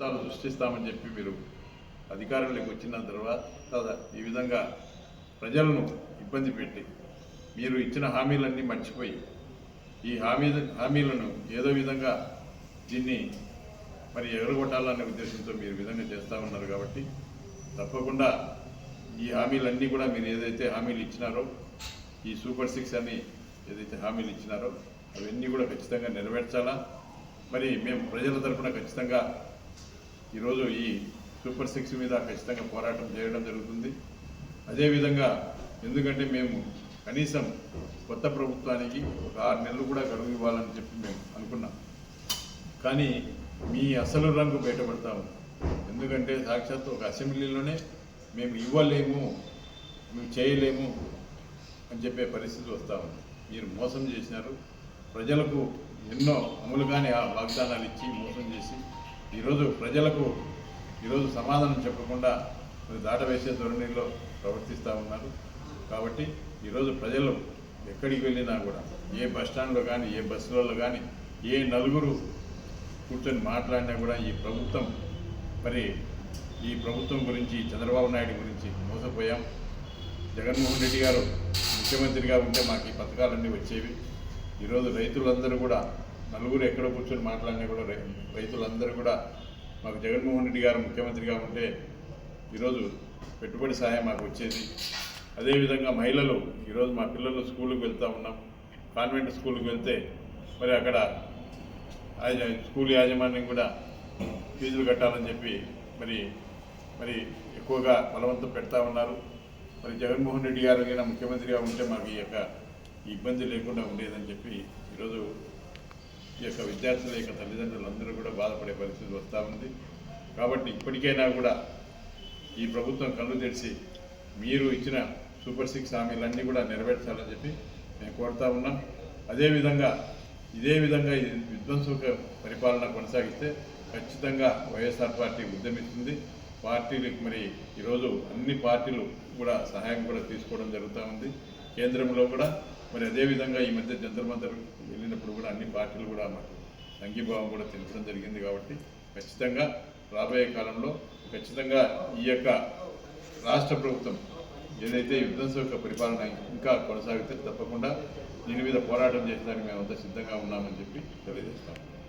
ప్రభుత్వాలు సృష్టిస్తామని చెప్పి మీరు అధికారంలోకి వచ్చిన తర్వాత ఈ విధంగా ప్రజలను ఇబ్బంది పెట్టి మీరు ఇచ్చిన హామీలన్నీ మర్చిపోయి ఈ హామీ హామీలను ఏదో విధంగా దీన్ని మరి ఎగరగొట్టాలనే ఉద్దేశంతో మీరు విధంగా చేస్తూ ఉన్నారు కాబట్టి తప్పకుండా ఈ హామీలన్నీ కూడా మీరు ఏదైతే హామీలు ఇచ్చినారో ఈ సూపర్ సిక్స్ అని ఏదైతే హామీలు ఇచ్చినారో అవన్నీ కూడా ఖచ్చితంగా నెరవేర్చాలా? మరి మేము ప్రజల తరఫున ఖచ్చితంగా ఈరోజు ఈ సూపర్ సిక్స్ మీద ఖచ్చితంగా పోరాటం చేయడం జరుగుతుంది. అదేవిధంగా ఎందుకంటే మేము కనీసం కొత్త ప్రభుత్వానికి ఒక ఆరు నెలలు కూడా గడువు ఇవ్వాలని చెప్పి మేము అనుకున్నాం. కానీ మీ అసలు రంగు బయటపడతాము ఎందుకంటే సాక్షాత్ ఒక అసెంబ్లీలోనే మేము ఇవ్వలేము మేము చేయలేము అని చెప్పే పరిస్థితి వస్తూ ఉంది. మీరు మోసం చేసినారు. ప్రజలకు ఎన్నో అమలు ఆ వాగ్దానాలు ఇచ్చి మోసం చేసి ఈరోజు ప్రజలకు ఈరోజు సమాధానం చెప్పకుండా మరి దాటవేసే ధోరణిలో ప్రవర్తిస్తూ ఉన్నారు. కాబట్టి ఈరోజు ప్రజలు ఎక్కడికి వెళ్ళినా కూడా ఏ బస్టాండ్లో కానీ ఏ బస్సులలో కానీ ఏ నలుగురు కూర్చొని మాట్లాడినా కూడా ఈ ప్రభుత్వం మరి ఈ ప్రభుత్వం గురించి చంద్రబాబు నాయుడు గురించి మోసపోయాం. జగన్మోహన్ రెడ్డి గారు ముఖ్యమంత్రిగా ఉంటే మాకు ఈ పథకాలన్నీ వచ్చేవి. ఈరోజు రైతులందరూ కూడా నలుగురు ఎక్కడ కూర్చొని మాట్లాడినా కూడా రైతులందరూ కూడా మాకు జగన్మోహన్ రెడ్డి గారు ముఖ్యమంత్రిగా ఉంటే ఈరోజు పెట్టుబడి సహాయం మాకు వచ్చేది. అదేవిధంగా మహిళలు ఈరోజు మా పిల్లలు స్కూల్కి వెళ్తూ ఉన్నాం. కాన్వెంట్ స్కూల్కి వెళ్తే మరి అక్కడ స్కూల్ యాజమాన్యం కూడా ఫీజులు కట్టాలని చెప్పి మరి మరి ఎక్కువగా బలవంతం పెడతా ఉన్నారు. మరి జగన్మోహన్ రెడ్డి గారు అయినా ముఖ్యమంత్రిగా ఉంటే మాకు ఈ యొక్క ఇబ్బంది లేకుండా ఉండేదని చెప్పి ఈరోజు ఈ యొక్క విద్యార్థుల యొక్క తల్లిదండ్రులందరూ కూడా బాధపడే పరిస్థితి వస్తూ ఉంది. కాబట్టి ఇప్పటికైనా కూడా ఈ ప్రభుత్వం కళ్ళు తెరిచి మీరు ఇచ్చిన సూపర్ సిక్స్ హామీలన్నీ కూడా నెరవేర్చాలని చెప్పి మేము కోరుతా ఉన్నాం. అదేవిధంగా ఇదే విధంగా ఈ విధ్వంసక పరిపాలన కొనసాగిస్తే ఖచ్చితంగా వైఎస్ఆర్ పార్టీ ఉద్యమిస్తుంది. పార్టీలకు మరి ఈరోజు అన్ని పార్టీలు కూడా సహాయం కూడా తీసుకోవడం జరుగుతూ ఉంది. కేంద్రంలో కూడా మరి అదేవిధంగా ఈ మధ్య జంతర్మంతర్ వెళ్ళినప్పుడు కూడా అన్ని పార్టీలు కూడా మాకు సంఘీభావం కూడా తెలపడం జరిగింది కాబట్టి ఖచ్చితంగా రాబోయే కాలంలో ఖచ్చితంగా ఈ యొక్క రాష్ట్ర ప్రభుత్వం ఏదైతే విధ్వంసక పరిపాలన ఇంకా కొనసాగితే తప్పకుండా దీని మీద పోరాటం చేసేదానికి మేమంతా సిద్ధంగా ఉన్నామని చెప్పి తెలియజేస్తాము